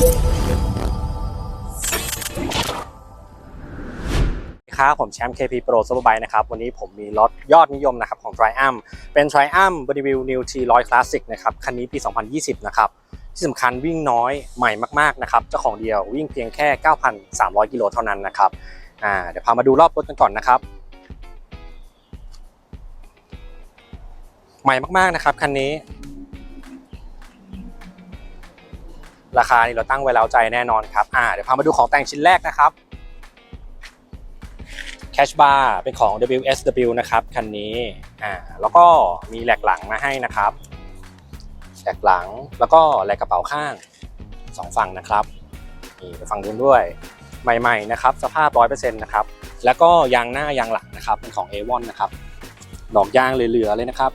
ครับผมแชมป์ KP Pro Superbike นะครับ วันนี้ผมมีรถยอดนิยมนะครับของ Triumph เป็น Triumph b o d y w h e e l New T100 Classic นะครับ คันนี้ปี 2020 นะครับ ที่สำคัญวิ่งน้อยใหม่มากๆนะครับ เจ้าของเดียววิ่งเพียงแค่ 9,300 กิโลเท่านั้นนะครับอ่าเดี๋ยวพามาดูรอบรถกันก่อนนะครับ ใหม่มากๆนะครับคันนี้ ราคานี่เราตั้งไว้แล้วใจแน่นอนครับอ่าเดี๋ยวพามาดูของแต่งชิ้นแรกนะครับแคชบาร์เป็นของ WSW นะครับคันนี้อ่าแล้วก็มีแหลกหลังมาให้นะครับแหลกหลังแล้วก็แหลกกระเป๋าข้างสองฝั่งนะครับนี่ไปฝั่งนู้นด้วยใหม่ๆนะครับ สภาพ100%นะครับ แล้วก็ยางหน้ายางหลังนะครับ เป็นของ A1 นะครับ ดอกยางเหลือๆเลยนะครับ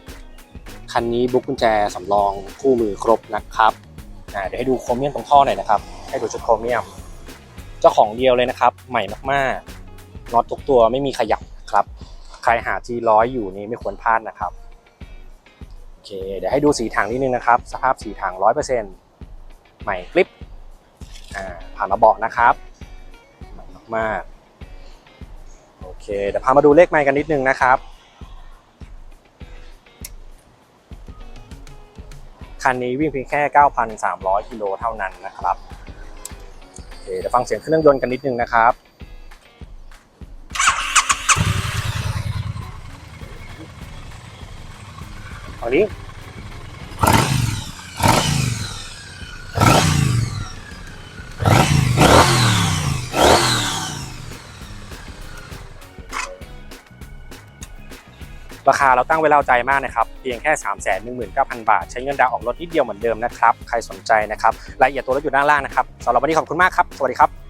คันนี้บุ๊กกุญแจสำรองคู่มือครบนะครับ อ่าเดี๋ยวให้ดูโครเมียมตรงท่อหน่อยนะครับ ให้ดูชุดโครเมียม เจ้าของเดียวเลยนะครับ ใหม่มากๆน็อตทุกตัวไม่มีขยับครับ ใครหา G100 อยู่นี่ไม่ควรพลาดนะครับโอเค เดี๋ยวให้ดูสีถังนิดนึงนะครับ สภาพสีถัง 100%ใหม่กริปอ่าผ่านมาเบาะนะครับ ใหม่มากๆโอเคเดี๋ยวพามาดูเลขไมค์กันนิดนึงนะครับ คันนี้วิ่งเพียงแค่ 9,300 กิโลเท่านั้นนะครับเดี๋ยวฟังเสียงเครื่องยนต์กันนิดนึงนะครับฝั่งนี้ ราคาเราตั้งไว้เล่าใจมากนะครับเพียงแค่ 3 1 9 0 0 0 บาท ใช้เงินดาวน์ออกรถนิดเดียวเหมือนเดิมนะครับใครสนใจนะครับรายละเอียดตัวรถอยู่ด้านล่างนะครับสำหรับวันนี้ขอบคุณมากครับสวัสดีครับ